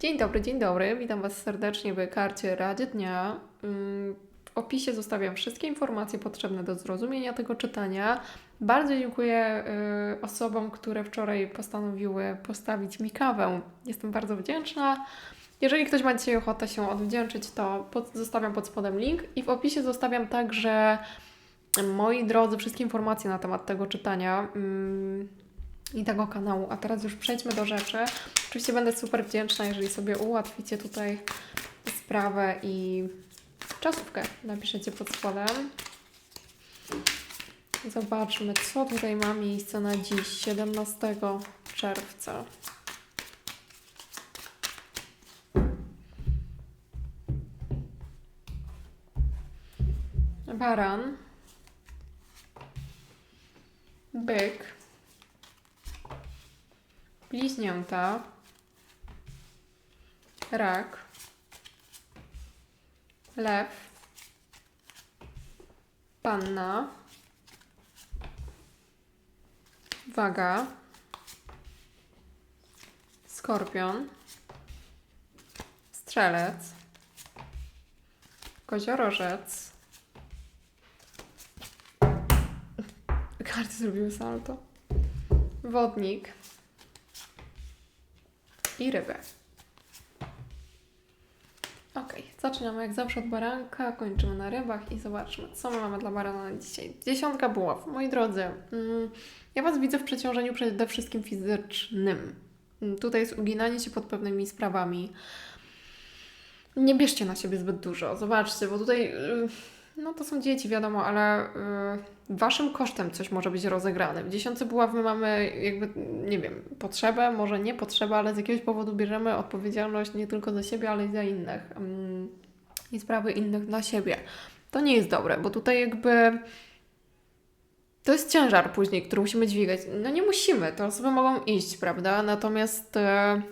Dzień dobry, dzień dobry. Witam Was serdecznie w karcie Radzie Dnia. Ym, W opisie zostawiam wszystkie informacje potrzebne do zrozumienia tego czytania. Bardzo dziękuję y, osobom, które wczoraj postanowiły postawić mi kawę. Jestem bardzo wdzięczna. Jeżeli ktoś ma dzisiaj ochotę się odwdzięczyć, to pod, zostawiam pod spodem link i w opisie zostawiam także, moi drodzy, wszystkie informacje na temat tego czytania. I tego kanału. A teraz już przejdźmy do rzeczy. Oczywiście będę super wdzięczna, jeżeli sobie ułatwicie tutaj sprawę i czasówkę napiszecie pod spodem. Zobaczmy, co tutaj ma miejsce na dziś, 17 czerwca. Baran. Byk. Bliźnięta. Rak. Lew. Panna. Waga. Skorpion. Strzelec. Koziorożec. Karty zrobiły salto. Wodnik i ryby. Ok, zaczynamy jak zawsze od baranka, kończymy na rybach i zobaczmy, co my mamy dla barana na dzisiaj. Dziesiątka buław. Moi drodzy, mm, ja Was widzę w przeciążeniu przede wszystkim fizycznym. Mm, Tutaj jest uginanie się pod pewnymi sprawami. Nie bierzcie na siebie zbyt dużo. Zobaczcie, bo tutaj, y, no to są dzieci, wiadomo, ale y, waszym kosztem coś może być rozegrane. W dziesiątce buław my mamy jakby, nie wiem, potrzebę, może nie potrzebę, ale z jakiegoś powodu bierzemy odpowiedzialność nie tylko za siebie, ale i za innych. mm, I sprawy innych dla siebie. To nie jest dobre, bo tutaj jakby to jest ciężar później, który musimy dźwigać. No nie musimy, te osoby mogą iść, prawda? Natomiast e,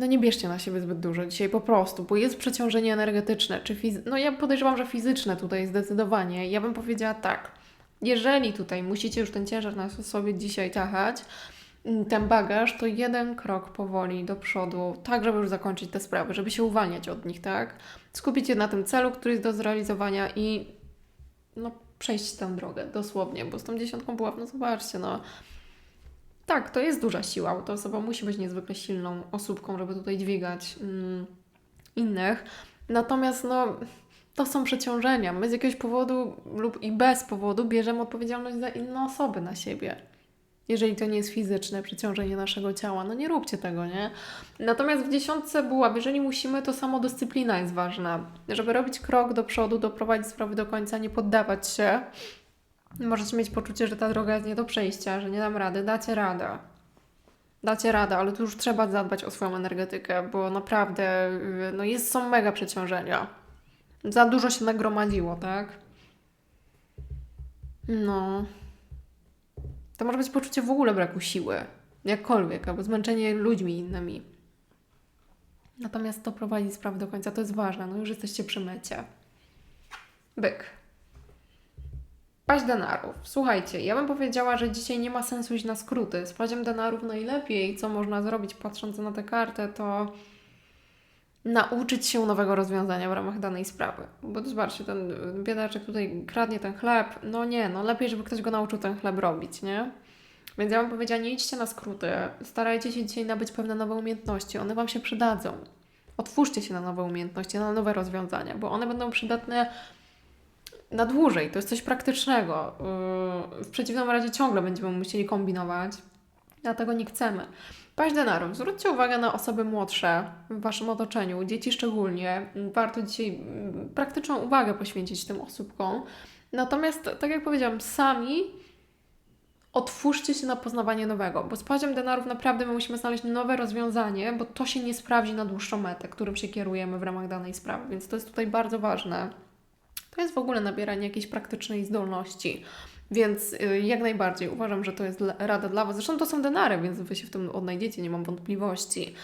no nie bierzcie na siebie zbyt dużo dzisiaj po prostu, bo jest przeciążenie energetyczne, czy fiz- no ja podejrzewam, że fizyczne tutaj zdecydowanie. Ja bym powiedziała tak, jeżeli tutaj musicie już ten ciężar na sobie dzisiaj tachać, mm, ten bagaż, to jeden krok powoli do przodu, tak żeby już zakończyć te sprawy, żeby się uwalniać od nich, tak? Skupić się na tym celu, który jest do zrealizowania i no przejść tę drogę, dosłownie, bo z tą dziesiątką buław, no zobaczcie, no tak, to jest duża siła, ta osoba musi być niezwykle silną osóbką, żeby tutaj dźwigać mm, innych. Natomiast no, to są przeciążenia. My z jakiegoś powodu lub i bez powodu bierzemy odpowiedzialność za inne osoby na siebie. Jeżeli to nie jest fizyczne przeciążenie naszego ciała, no nie róbcie tego, nie? Natomiast w dziesiątce buław, jeżeli musimy, to samodyscyplina jest ważna. Żeby robić krok do przodu, doprowadzić sprawy do końca, nie poddawać się, Możecie mieć poczucie, że ta droga jest nie do przejścia, że nie dam rady. Dacie radę. Dacie radę, ale tu już trzeba zadbać o swoją energetykę, bo naprawdę yy, no jest, są mega przeciążenia. Za dużo się nagromadziło, tak? No. To może być poczucie w ogóle braku siły. Jakkolwiek, albo zmęczenie ludźmi innymi. Natomiast to prowadzi sprawę do końca, to jest ważne. No już jesteście przy mecie. Byk. Paść denarów. Słuchajcie, ja bym powiedziała, że dzisiaj nie ma sensu iść na skróty. Z padziem denarów najlepiej, co można zrobić patrząc na tę kartę, to nauczyć się nowego rozwiązania w ramach danej sprawy. Bo zobaczcie, ten biedaczek tutaj kradnie ten chleb. No nie, no lepiej, żeby ktoś go nauczył ten chleb robić, nie? Więc ja bym powiedziała, nie idźcie na skróty. Starajcie się dzisiaj nabyć pewne nowe umiejętności. One Wam się przydadzą. Otwórzcie się na nowe umiejętności, na nowe rozwiązania, bo one będą przydatne na dłużej. To jest coś praktycznego. Yy, W przeciwnym razie ciągle będziemy musieli kombinować. Dlatego nie chcemy. Paść denarów. Zwróćcie uwagę na osoby młodsze w Waszym otoczeniu, dzieci szczególnie. Warto dzisiaj mm, praktyczną uwagę poświęcić tym osóbkom. Natomiast, tak jak powiedziałam, sami otwórzcie się na poznawanie nowego, bo z padziem denarów naprawdę my musimy znaleźć nowe rozwiązanie, bo to się nie sprawdzi na dłuższą metę, którym się kierujemy w ramach danej sprawy, więc to jest tutaj bardzo ważne. To jest w ogóle nabieranie jakiejś praktycznej zdolności. Więc y, jak najbardziej uważam, że to jest rada dla Was. Zresztą to są denary, więc Wy się w tym odnajdziecie, nie mam wątpliwości.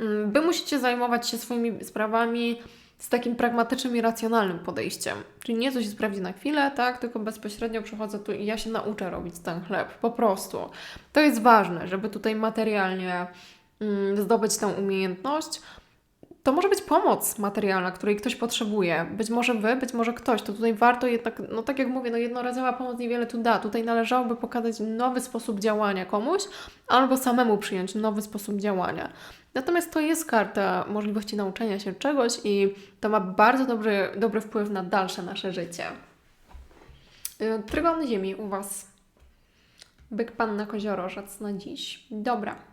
Mm, Wy musicie zajmować się swoimi sprawami z takim pragmatycznym i racjonalnym podejściem. Czyli nie co się sprawdzi na chwilę, tak, tylko bezpośrednio przychodzę tu i ja się nauczę robić ten chleb. Po prostu. To jest ważne, żeby tutaj materialnie mm, zdobyć tę umiejętność, to może być pomoc materialna, której ktoś potrzebuje. Być może wy, być może ktoś. To tutaj warto jednak, no tak jak mówię, no jednorazowa pomoc niewiele tu da. Tutaj należałoby pokazać nowy sposób działania komuś, albo samemu przyjąć nowy sposób działania. Natomiast to jest karta możliwości nauczenia się czegoś i to ma bardzo dobry, dobry wpływ na dalsze nasze życie. Yy, Trygon Ziemi u Was. Byk Panna Koziorożec na dziś. Dobra.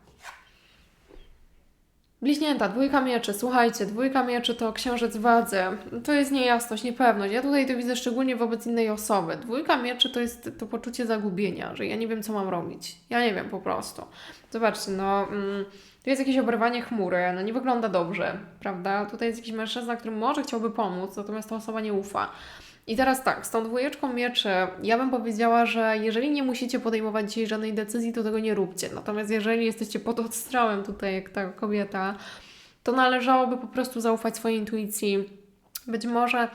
Bliźnięta, dwójka mieczy. Słuchajcie, dwójka mieczy to księżyc wadzy. To jest niejasność, niepewność. Ja tutaj to widzę szczególnie wobec innej osoby. Dwójka mieczy to jest to poczucie zagubienia, że ja nie wiem, co mam robić. Ja nie wiem po prostu. Zobaczcie, no... Mm, tu jest jakieś oberwanie chmury, no nie wygląda dobrze, prawda? Tutaj jest jakiś mężczyzna, który może chciałby pomóc, natomiast ta osoba nie ufa. I teraz tak, z tą dwójeczką mieczy, ja bym powiedziała, że jeżeli nie musicie podejmować dzisiaj żadnej decyzji, to tego nie róbcie. Natomiast jeżeli jesteście pod odstrzałem tutaj, jak ta kobieta, to należałoby po prostu zaufać swojej intuicji. Być może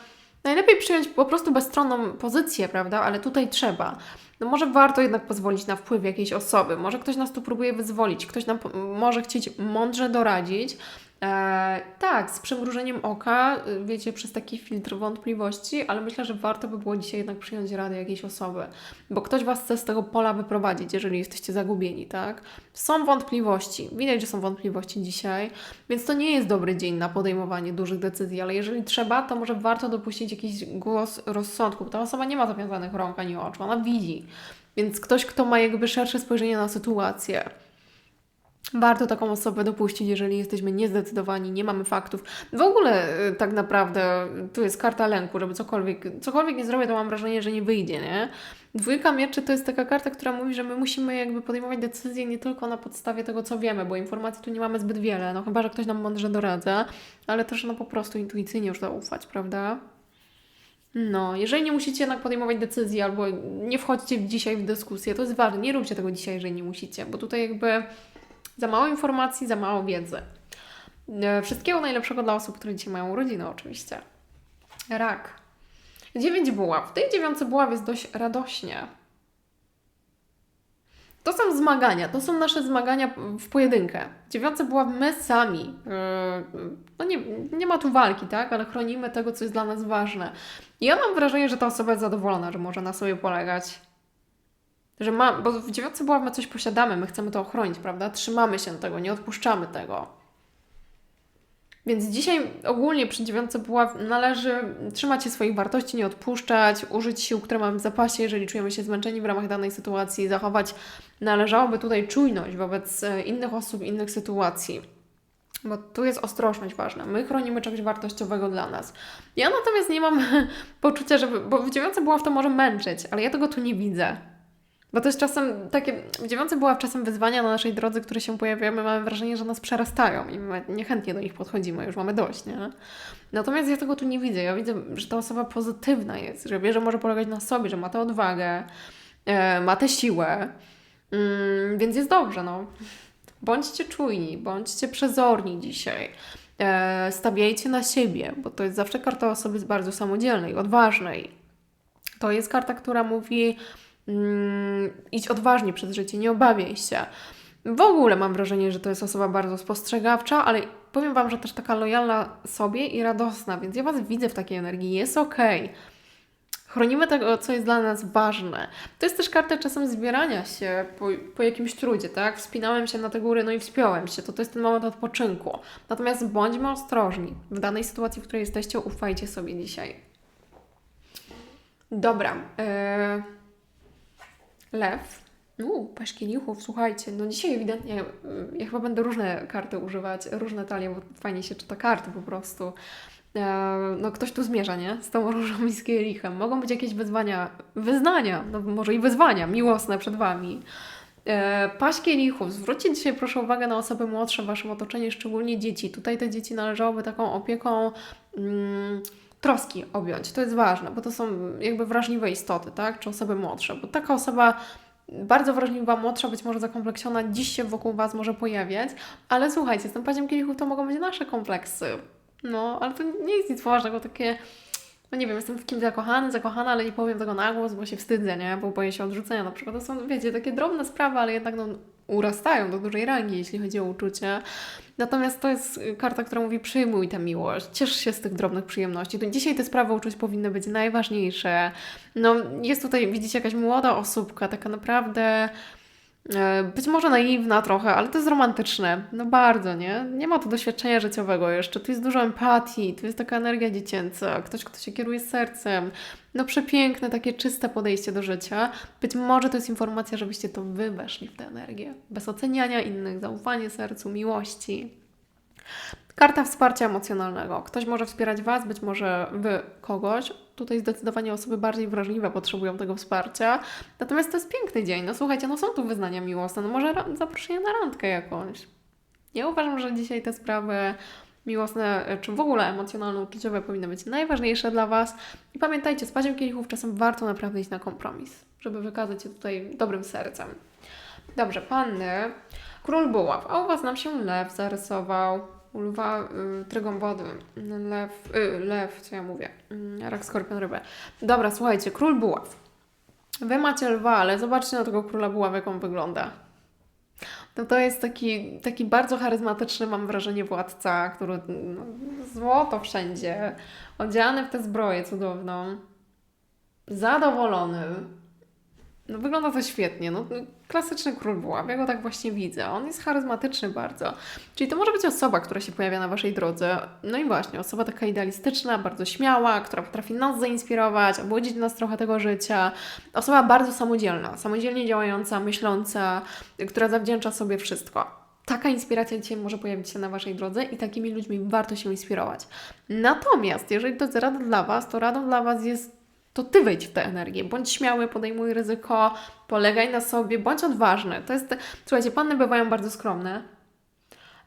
najlepiej przyjąć po prostu bezstronną pozycję, prawda? Ale tutaj trzeba. No może warto jednak pozwolić na wpływ jakiejś osoby. Może ktoś nas tu próbuje wyzwolić, ktoś nam może chcieć mądrze doradzić, E, tak, z przymrużeniem oka, y, wiecie, przez taki filtr wątpliwości, ale myślę, że warto by było dzisiaj jednak przyjąć radę jakiejś osoby, bo ktoś Was chce z tego pola wyprowadzić, jeżeli jesteście zagubieni, tak? Są wątpliwości, widać, że są wątpliwości dzisiaj, więc to nie jest dobry dzień na podejmowanie dużych decyzji, ale jeżeli trzeba, to może warto dopuścić jakiś głos rozsądku, bo ta osoba nie ma zawiązanych rąk ani oczu, ona widzi, więc ktoś, kto ma jakby szersze spojrzenie na sytuację. Warto taką osobę dopuścić, jeżeli jesteśmy niezdecydowani, nie mamy faktów. W ogóle y, tak naprawdę tu jest karta lęku, żeby cokolwiek, cokolwiek nie zrobię, to mam wrażenie, że nie wyjdzie, nie? Dwójka mieczy to jest taka karta, która mówi, że my musimy jakby podejmować decyzje nie tylko na podstawie tego, co wiemy, bo informacji tu nie mamy zbyt wiele, no chyba, że ktoś nam mądrze doradza, ale też no po prostu intuicyjnie już zaufać, prawda? No, jeżeli nie musicie jednak podejmować decyzji albo nie wchodźcie dzisiaj w dyskusję, to jest ważne, nie róbcie tego dzisiaj, jeżeli nie musicie, bo tutaj jakby za mało informacji, za mało wiedzy. E, Wszystkiego najlepszego dla osób, które dzisiaj mają urodziny, oczywiście. Rak. Dziewięć buław. W tej dziewiątce buław jest dość radośnie. To są zmagania, to są nasze zmagania w pojedynkę. Dziewiątce buław my sami. Yy, no nie, nie ma tu walki, tak? Ale chronimy tego, co jest dla nas ważne. I ja mam wrażenie, że ta osoba jest zadowolona, że może na sobie polegać. Że ma, bo w dziewiątce buław my coś posiadamy, my chcemy to ochronić, prawda? Trzymamy się tego, nie odpuszczamy tego. Więc dzisiaj ogólnie przy dziewiątce buław należy trzymać się swoich wartości, nie odpuszczać, użyć sił, które mamy w zapasie, jeżeli czujemy się zmęczeni w ramach danej sytuacji, zachować należałoby tutaj czujność wobec e, innych osób, innych sytuacji. Bo tu jest ostrożność ważna. My chronimy czegoś wartościowego dla nas. Ja natomiast nie mam poczucia, żeby. Bo w dziewiątce buław to może męczyć, ale ja tego tu nie widzę. Bo to jest czasem takie, w dziewiątce była czasem wyzwania na naszej drodze, które się pojawiają, my mamy wrażenie, że nas przerastają i my niechętnie do nich podchodzimy, już mamy dość, nie? Natomiast ja tego tu nie widzę. Ja widzę, że ta osoba pozytywna jest, że wie, że może polegać na sobie, że ma tę odwagę, e, ma tę siłę, mm, więc jest dobrze, no. Bądźcie czujni, bądźcie przezorni dzisiaj. E, stawiajcie na siebie, bo to jest zawsze karta osoby bardzo samodzielnej, odważnej. To jest karta, która mówi idź odważnie przez życie, nie obawiaj się. W ogóle mam wrażenie, że to jest osoba bardzo spostrzegawcza, ale powiem Wam, że też taka lojalna sobie i radosna, więc ja Was widzę w takiej energii, jest okej. Chronimy tego, co jest dla nas ważne. To jest też karta czasem zbierania się po, po jakimś trudzie, tak? Wspinałem się na te góry, no i wspiąłem się. To to jest ten moment odpoczynku. Natomiast bądźmy ostrożni. W danej sytuacji, w której jesteście, ufajcie sobie dzisiaj. Dobra. Yy... Lew. Uuu, paść kielichów, słuchajcie, no dzisiaj ewidentnie y, ja chyba będę różne karty używać, różne talie, bo fajnie się czyta karty po prostu. E, no ktoś tu zmierza, nie? Z tą różą i z kielichem. Mogą być jakieś wyzwania, wyznania, no może i wyzwania miłosne przed Wami. E, paść. Zwróćcie dzisiaj proszę uwagę na osoby młodsze w Waszym otoczeniu, szczególnie dzieci. Tutaj te dzieci należałoby taką opieką... Mm, troski objąć. To jest ważne, bo to są jakby wrażliwe istoty, tak? Czy osoby młodsze, bo taka osoba bardzo wrażliwa, młodsza, być może zakompleksiona, dziś się wokół Was może pojawiać, ale słuchajcie, z tym paziem kielichów to mogą być nasze kompleksy. No, ale to nie jest nic ważnego, takie, no nie wiem, jestem w kimś zakochany, zakochana, ale nie powiem tego na głos, bo się wstydzę, nie? Bo boję się odrzucenia na przykład. To są, wiecie, takie drobne sprawy, ale jednak no, urastają do dużej rangi, jeśli chodzi o uczucie. Natomiast to jest karta, która mówi przyjmuj tę miłość, ciesz się z tych drobnych przyjemności. Dzisiaj te sprawy uczuć powinny być najważniejsze. No, jest tutaj, widzicie, jakaś młoda osóbka, taka naprawdę być może naiwna trochę, ale to jest romantyczne. No bardzo, nie? Nie ma tu doświadczenia życiowego jeszcze. Tu jest dużo empatii, tu jest taka energia dziecięca, ktoś, kto się kieruje sercem. No przepiękne, takie czyste podejście do życia. Być może to jest informacja, żebyście to wy weszli w tę energię. Bez oceniania innych, zaufanie sercu, miłości. Karta wsparcia emocjonalnego. Ktoś może wspierać Was, być może Wy kogoś. Tutaj zdecydowanie osoby bardziej wrażliwe potrzebują tego wsparcia. Natomiast to jest piękny dzień. No słuchajcie, no są tu wyznania miłosne. No może zaproszenie na randkę jakąś. Ja uważam, że dzisiaj te sprawy miłosne, czy w ogóle emocjonalno-uczuciowe powinny być najważniejsze dla Was. I pamiętajcie, z paciem kielichów czasem warto naprawdę iść na kompromis, żeby wykazać się tutaj dobrym sercem. Dobrze, panny. Król buław, a u Was nam się lew zarysował lwa, y, trygon lew, y, lew, co ja mówię, y, rak, skorpion, rybę. Dobra, słuchajcie, król buław. Wy macie lwa, ale zobaczcie na tego króla buław, jak on wygląda. No to jest taki, taki bardzo charyzmatyczny, mam wrażenie, władca, który no, złoto wszędzie, odziany w tę zbroję cudowną, zadowolony, no wygląda to świetnie. No, klasyczny król buław, ja go tak właśnie widzę. On jest charyzmatyczny bardzo. Czyli to może być osoba, która się pojawia na Waszej drodze. No i właśnie, osoba taka idealistyczna, bardzo śmiała, która potrafi nas zainspirować, obudzić nas trochę tego życia. Osoba bardzo samodzielna, samodzielnie działająca, myśląca, która zawdzięcza sobie wszystko. Taka inspiracja dzisiaj może pojawić się na Waszej drodze i takimi ludźmi warto się inspirować. Natomiast, jeżeli to jest rada dla Was, to radą dla Was jest to ty wejdź w tę energię. Bądź śmiały, podejmuj ryzyko, polegaj na sobie, bądź odważny. To jest, słuchajcie, panny bywają bardzo skromne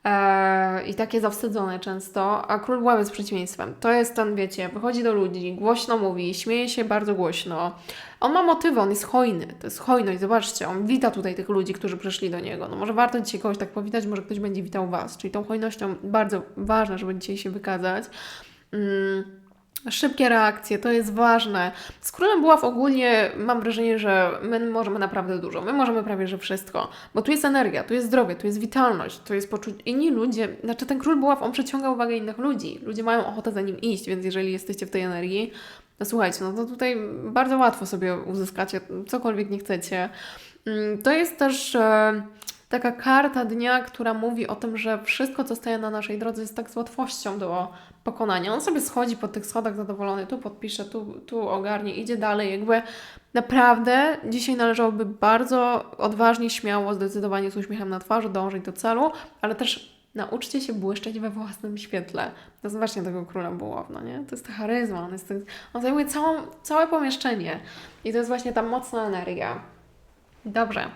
e, i takie zawstydzone często, a król buław jest przeciwieństwem. To jest ten, wiecie, wychodzi do ludzi, głośno mówi, śmieje się bardzo głośno. On ma motywy, on jest hojny, to jest hojność, zobaczcie, on wita tutaj tych ludzi, którzy przyszli do niego. No może warto dzisiaj kogoś tak powitać, może ktoś będzie witał Was, czyli tą hojnością bardzo ważne, żeby dzisiaj się wykazać. Mm Szybkie reakcje, to jest ważne. Z królem buław ogólnie mam wrażenie, że my możemy naprawdę dużo. My możemy prawie że wszystko, bo tu jest energia, tu jest zdrowie, tu jest witalność, tu jest poczucie. Inni ludzie, znaczy ten król buław, on przyciąga uwagę innych ludzi. Ludzie mają ochotę za nim iść, więc jeżeli jesteście w tej energii, no słuchajcie, no to tutaj bardzo łatwo sobie uzyskacie cokolwiek nie chcecie. Mm, to jest też e, taka karta dnia, która mówi o tym, że wszystko, co staje na naszej drodze, jest tak z łatwością do pokonania. On sobie schodzi po tych schodach zadowolony, tu podpisze, tu, tu ogarnie, idzie dalej. Jakby naprawdę dzisiaj należałoby bardzo odważnie, śmiało, zdecydowanie z uśmiechem na twarzy dążyć do celu, ale też nauczcie się błyszczeć we własnym świetle. To jest właśnie tego króla bułowna, nie? To jest ta charyzma, on, jest, on zajmuje całą, całe pomieszczenie i to jest właśnie ta mocna energia. Dobrze.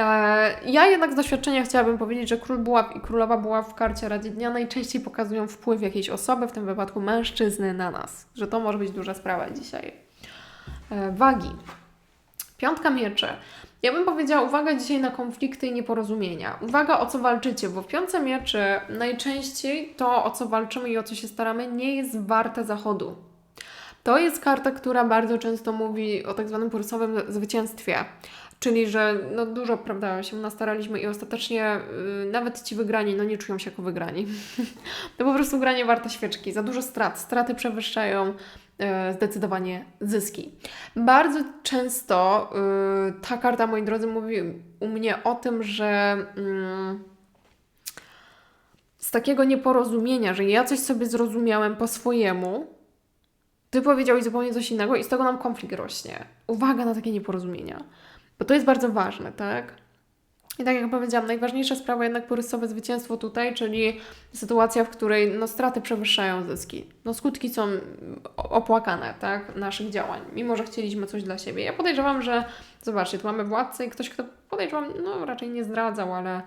E, ja jednak z doświadczenia chciałabym powiedzieć, że król buław i królowa buław w karcie Radzie Dnia najczęściej pokazują wpływ jakiejś osoby, w tym wypadku mężczyzny, na nas. Że to może być duża sprawa dzisiaj. E, wagi. Piątka mieczy. Ja bym powiedziała, uwaga dzisiaj na konflikty i nieporozumienia. Uwaga, o co walczycie, bo w piątce mieczy najczęściej to, o co walczymy i o co się staramy, nie jest warte zachodu. To jest karta, która bardzo często mówi o tak zwanym kursowym zwycięstwie. Czyli, że no dużo, prawda, się nastaraliśmy i ostatecznie yy, nawet ci wygrani, no nie czują się jako wygrani. to po prostu granie warte świeczki. Za dużo strat. Straty przewyższają yy, zdecydowanie zyski. Bardzo często yy, ta karta, moi drodzy, mówi u mnie o tym, że mm, z takiego nieporozumienia, że ja coś sobie zrozumiałem po swojemu, ty powiedziałeś zupełnie coś innego i z tego nam konflikt rośnie. Uwaga na takie nieporozumienia. Bo to jest bardzo ważne, tak? I tak jak powiedziałam, najważniejsza sprawa jednak porysowe zwycięstwo tutaj, czyli sytuacja, w której no, straty przewyższają zyski. No, skutki są opłakane, tak, naszych działań, mimo że chcieliśmy coś dla siebie. Ja podejrzewam, że zobaczcie, tu mamy władcę i ktoś, kto podejrzewam, no raczej nie zdradzał, ale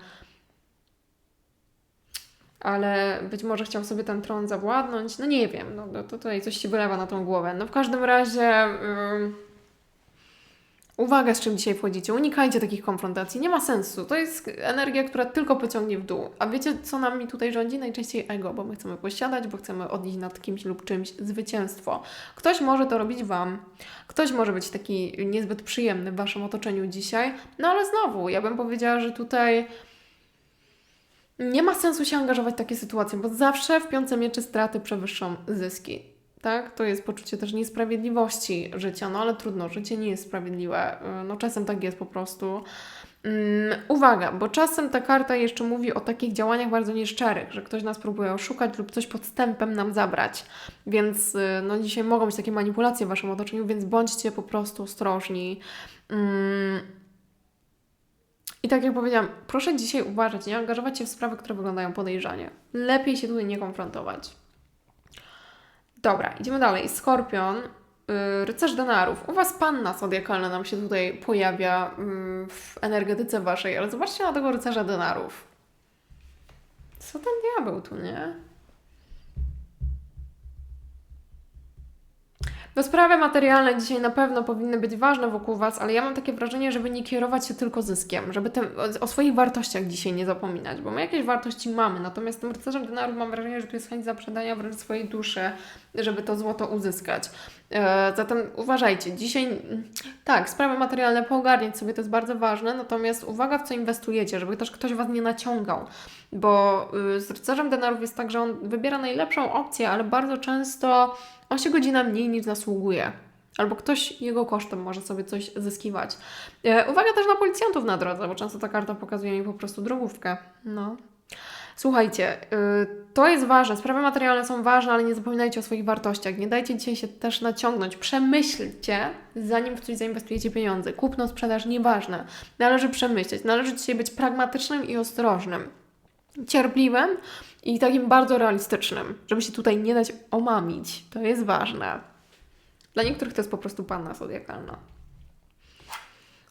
ale być może chciał sobie ten tron zawładnąć, no nie wiem, no to tutaj coś się wylewa na tą głowę. No w każdym razie... Yy Uwaga, z czym dzisiaj wchodzicie. Unikajcie takich konfrontacji. Nie ma sensu. To jest energia, która tylko pociągnie w dół. A wiecie, co nami tutaj rządzi? Najczęściej ego, bo my chcemy posiadać, bo chcemy odnieść nad kimś lub czymś zwycięstwo. Ktoś może to robić Wam. Ktoś może być taki niezbyt przyjemny w Waszym otoczeniu dzisiaj. No ale znowu, ja bym powiedziała, że tutaj nie ma sensu się angażować w takie sytuacje, bo zawsze w piące mieczy straty przewyższą zyski. Tak? To jest poczucie też niesprawiedliwości życia, no ale trudno, życie nie jest sprawiedliwe. No czasem tak jest po prostu. Um, uwaga, bo czasem ta karta jeszcze mówi o takich działaniach bardzo nieszczerych, że ktoś nas próbuje oszukać lub coś podstępem nam zabrać. Więc no dzisiaj mogą być takie manipulacje w Waszym otoczeniu, więc bądźcie po prostu ostrożni. Um, i tak jak powiedziałam, proszę dzisiaj uważać, nie angażować się w sprawy, które wyglądają podejrzanie. Lepiej się tutaj nie konfrontować. Dobra, idziemy dalej. Skorpion, yy, rycerz denarów. U Was panna zodiakalna nam się tutaj pojawia yy, w energetyce Waszej, ale zobaczcie na tego rycerza denarów. Co ten diabeł tu, nie? No sprawy materialne dzisiaj na pewno powinny być ważne wokół Was, ale ja mam takie wrażenie, żeby nie kierować się tylko zyskiem, żeby te, o, swoich wartościach dzisiaj nie zapominać, bo my jakieś wartości mamy, natomiast tym rycerzem denarów mam wrażenie, że tu jest chęć zaprzedania wręcz swojej duszy, żeby to złoto uzyskać. E, zatem uważajcie, dzisiaj tak, sprawy materialne poogarniać sobie to jest bardzo ważne, natomiast uwaga w co inwestujecie, żeby też ktoś Was nie naciągał, bo y, z rycerzem denarów jest tak, że on wybiera najlepszą opcję, ale bardzo często on się godzina mniej niż zasługuje. Albo ktoś jego kosztem może sobie coś zyskiwać. E, uwaga też na policjantów na drodze, bo często ta karta pokazuje mi po prostu drogówkę. No. Słuchajcie, y, to jest ważne. Sprawy materialne są ważne, ale nie zapominajcie o swoich wartościach. Nie dajcie dzisiaj się też naciągnąć. Przemyślcie, zanim w coś zainwestujecie pieniądze. Kupno, sprzedaż, nieważne. Należy przemyśleć. Należy dzisiaj być pragmatycznym i ostrożnym. Cierpliwym i takim bardzo realistycznym, żeby się tutaj nie dać omamić. To jest ważne. Dla niektórych to jest po prostu panna zodiakalna.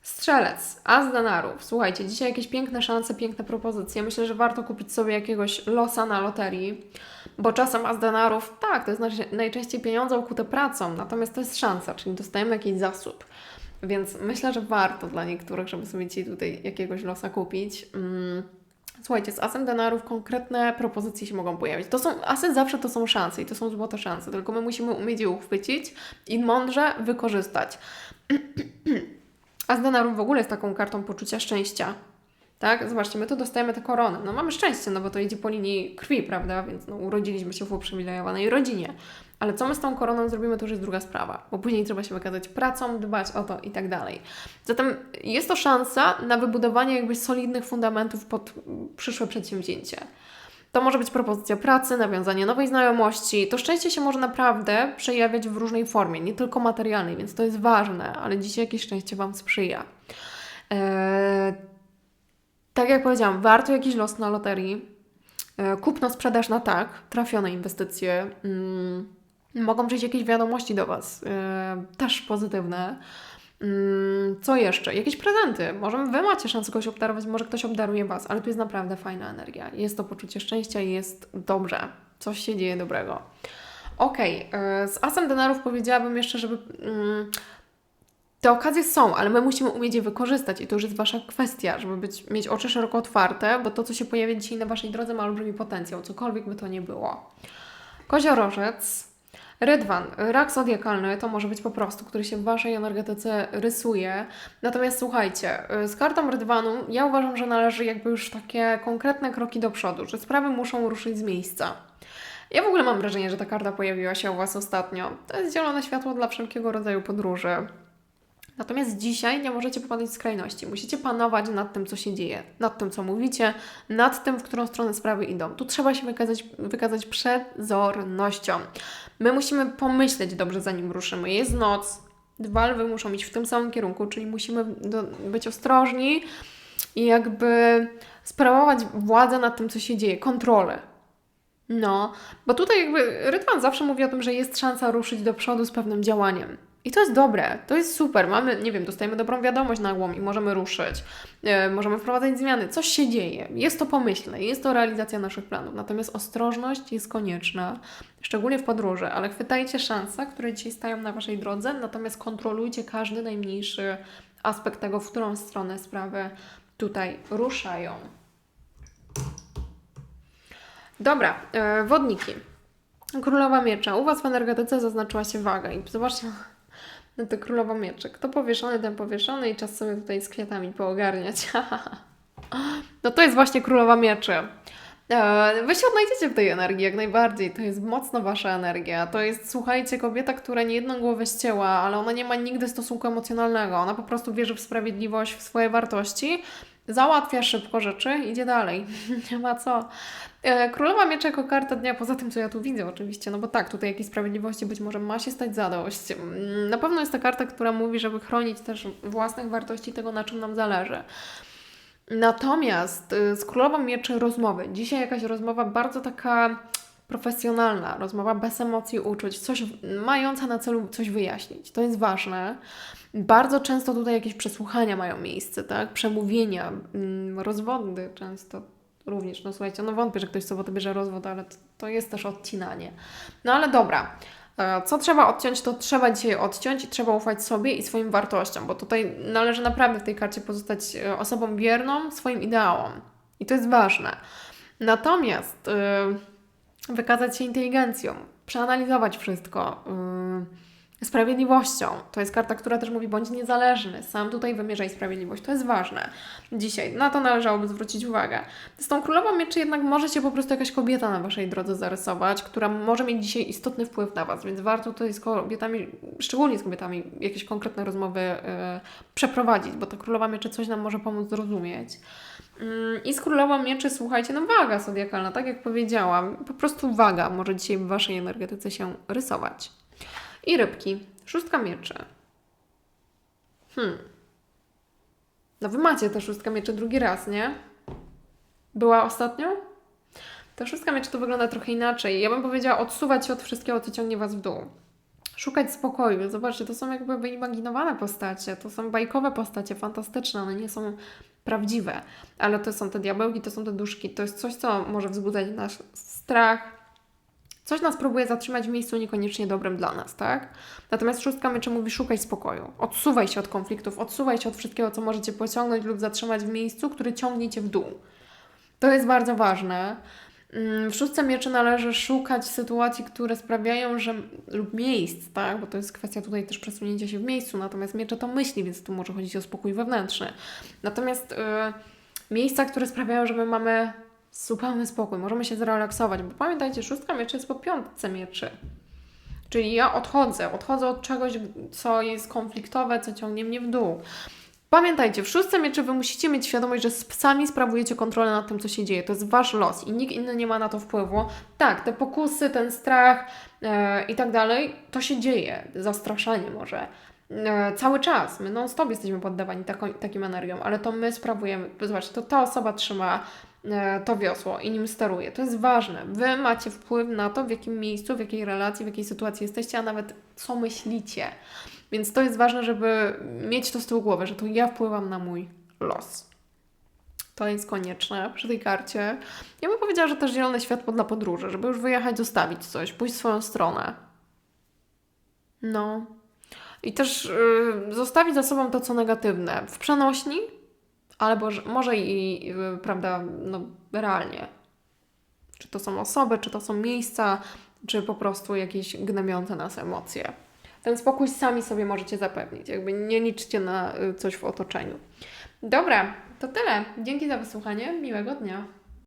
Strzelec, as denarów. Słuchajcie, dzisiaj jakieś piękne szanse, piękne propozycje. Myślę, że warto kupić sobie jakiegoś losa na loterii, bo czasem as denarów, tak, to jest najczęściej pieniądze ukute pracą, natomiast to jest szansa, czyli dostajemy jakiś zasób. Więc myślę, że warto dla niektórych, żeby sobie dzisiaj tutaj jakiegoś losa kupić. Mm. Słuchajcie, z asem denarów konkretne propozycje się mogą pojawić. To są, asy zawsze to są szanse i to są złote szanse, tylko my musimy umieć je uchwycić i mądrze wykorzystać. A z denarów w ogóle jest taką kartą poczucia szczęścia. Tak? Zobaczcie, my tu dostajemy tę koronę. No mamy szczęście, no bo to idzie po linii krwi, prawda? Więc no, urodziliśmy się w uprzywilejowanej rodzinie. Ale co my z tą koroną zrobimy, to już jest druga sprawa, bo później trzeba się wykazać pracą, dbać o to i tak dalej. Zatem jest to szansa na wybudowanie jakby solidnych fundamentów pod przyszłe przedsięwzięcie. To może być propozycja pracy, nawiązanie nowej znajomości. To szczęście się może naprawdę przejawiać w różnej formie, nie tylko materialnej, więc to jest ważne, ale dzisiaj jakieś szczęście Wam sprzyja. Eee, tak jak powiedziałam, warto jakiś los na loterii. Eee, kupno, sprzedaż na tak, trafione inwestycje. Mm, mogą przyjść jakieś wiadomości do Was, eee, też pozytywne. Mm, co jeszcze? Jakieś prezenty. Może Wy macie szansę kogoś obdarować, może ktoś obdaruje Was, ale tu jest naprawdę fajna energia. Jest to poczucie szczęścia i jest dobrze. Coś się dzieje dobrego. Okay. z asem denarów powiedziałabym jeszcze, żeby... Mm, te okazje są, ale my musimy umieć je wykorzystać i to już jest Wasza kwestia, żeby być, mieć oczy szeroko otwarte, bo to, co się pojawia dzisiaj na Waszej drodze, ma olbrzymi potencjał, cokolwiek by to nie było. Koziorożec Rydwan, rak zodiakalny to może być po prostu, który się w Waszej energetyce rysuje. Natomiast słuchajcie, z kartą Rydwanu ja uważam, że należy jakby już takie konkretne kroki do przodu, że sprawy muszą ruszyć z miejsca. Ja w ogóle mam wrażenie, że ta karta pojawiła się u Was ostatnio. To jest zielone światło dla wszelkiego rodzaju podróży. Natomiast dzisiaj nie możecie popadać w skrajności. Musicie panować nad tym, co się dzieje, nad tym, co mówicie, nad tym, w którą stronę sprawy idą. Tu trzeba się wykazać, wykazać przezornością. My musimy pomyśleć dobrze, zanim ruszymy. Jest noc, dwa lwy muszą iść w tym samym kierunku, czyli musimy do, być ostrożni i jakby sprawować władzę nad tym, co się dzieje, kontrolę. No, bo tutaj jakby Rytwan zawsze mówi o tym, że jest szansa ruszyć do przodu z pewnym działaniem. I to jest dobre, to jest super. Mamy, nie wiem, dostajemy dobrą wiadomość nagłą i możemy ruszyć, yy, możemy wprowadzać zmiany, coś się dzieje, jest to pomyślne, jest to realizacja naszych planów. Natomiast ostrożność jest konieczna, szczególnie w podróży, ale chwytajcie szanse, które dzisiaj stają na Waszej drodze, natomiast kontrolujcie każdy najmniejszy aspekt tego, w którą stronę sprawy tutaj ruszają. Dobra, e, wodniki. Królowa Miecza. U Was w energetyce zaznaczyła się waga i zobaczcie na to Królowa Miecze. Kto powieszony, ten powieszony i czas sobie tutaj z kwiatami poogarniać. no to jest właśnie Królowa Mieczy. E, Wy się odnajdziecie w tej energii jak najbardziej. To jest mocno Wasza energia. To jest, słuchajcie, kobieta, która nie jedną głowę ścięła, ale ona nie ma nigdy stosunku emocjonalnego. Ona po prostu wierzy w sprawiedliwość, w swoje wartości, załatwia szybko rzeczy, idzie dalej. nie ma co. E, Królowa Mieczy jako karta dnia, poza tym, co ja tu widzę oczywiście, no bo tak, tutaj jakiejś sprawiedliwości być może ma się stać zadość. Mm, Na pewno jest to karta, która mówi, żeby chronić też własnych wartości, tego na czym nam zależy. Natomiast y, z Królową Mieczy rozmowy. Dzisiaj jakaś rozmowa bardzo taka profesjonalna, rozmowa bez emocji, uczuć, coś mająca na celu coś wyjaśnić. To jest ważne. Bardzo często tutaj jakieś przesłuchania mają miejsce, tak? Przemówienia, mm, rozwody często również. No słuchajcie, no wątpię, że ktoś sobotę bierze rozwód, ale to, to jest też odcinanie. No ale dobra. E, Co trzeba odciąć, to trzeba dzisiaj odciąć i trzeba ufać sobie i swoim wartościom, bo tutaj należy naprawdę w tej karcie pozostać e, osobą wierną swoim ideałom. I to jest ważne. Natomiast yy, wykazać się inteligencją, przeanalizować wszystko, yy, sprawiedliwością. To jest karta, która też mówi bądź niezależny, sam tutaj wymierzaj sprawiedliwość. To jest ważne. Dzisiaj na to należałoby zwrócić uwagę. Z tą królową mieczy jednak może się po prostu jakaś kobieta na Waszej drodze zarysować, która może mieć dzisiaj istotny wpływ na Was, więc warto tutaj z kobietami, szczególnie z kobietami, jakieś konkretne rozmowy yy, przeprowadzić, bo ta królowa mieczy coś nam może pomóc zrozumieć. Mm, I z królową mieczy, słuchajcie, no waga zodiakalna, tak jak powiedziałam, po prostu waga może dzisiaj w Waszej energetyce się rysować. I rybki, szóstka mieczy. Hmm. No Wy macie tę szóstkę mieczy drugi raz, nie? Była ostatnio? Ta szóstka mieczy to wygląda trochę inaczej. Ja bym powiedziała odsuwać się od wszystkiego, co ciągnie Was w dół. Szukać spokoju. Zobaczcie, to są jakby wyimaginowane postacie, to są bajkowe postacie, fantastyczne, one nie są prawdziwe, ale to są te diabełki, to są te duszki, to jest coś, co może wzbudzać nasz strach, coś nas próbuje zatrzymać w miejscu niekoniecznie dobrym dla nas, tak? Natomiast szóstka mieczy mówi szukaj spokoju, odsuwaj się od konfliktów, odsuwaj się od wszystkiego, co możecie pociągnąć lub zatrzymać w miejscu, który ciągnie Cię w dół. To jest bardzo ważne. Mm, W szóstce mieczy należy szukać sytuacji, które sprawiają, że lub miejsc, tak? Bo to jest kwestia tutaj też przesunięcia się w miejscu, natomiast miecze to myśli, więc tu może chodzić o spokój wewnętrzny. Natomiast y, miejsca, które sprawiają, że my mamy zupełny spokój, możemy się zrelaksować, bo pamiętajcie, szóstka mieczy jest po piątce mieczy. Czyli ja odchodzę, odchodzę od czegoś, co jest konfliktowe, co ciągnie mnie w dół. Pamiętajcie, w szóstce mieczy Wy musicie mieć świadomość, że sami sprawujecie kontrolę nad tym, co się dzieje. To jest Wasz los i nikt inny nie ma na to wpływu. Tak, te pokusy, ten strach e, i tak dalej, to się dzieje. Zastraszanie może. E, cały czas. My non-stop jesteśmy poddawani taką, takim energiom, ale to my sprawujemy. Zobaczcie, to ta osoba trzyma to wiosło i nim steruje. To jest ważne. Wy macie wpływ na to, w jakim miejscu, w jakiej relacji, w jakiej sytuacji jesteście, a nawet co myślicie. Więc to jest ważne, żeby mieć to z tyłu głowy, że to ja wpływam na mój los. To jest konieczne przy tej karcie. Ja bym powiedziała, że też zielone światło dla podróży, żeby już wyjechać, zostawić coś, pójść w swoją stronę. No. I też yy, zostawić za sobą to, co negatywne w przenośni, albo że- może i, yy, prawda, no, realnie. Czy to są osoby, czy to są miejsca, czy po prostu jakieś gnębiące nas emocje. Ten spokój sami sobie możecie zapewnić. Jakby nie liczcie na y, coś w otoczeniu. Dobra, to tyle. Dzięki za wysłuchanie. Miłego dnia.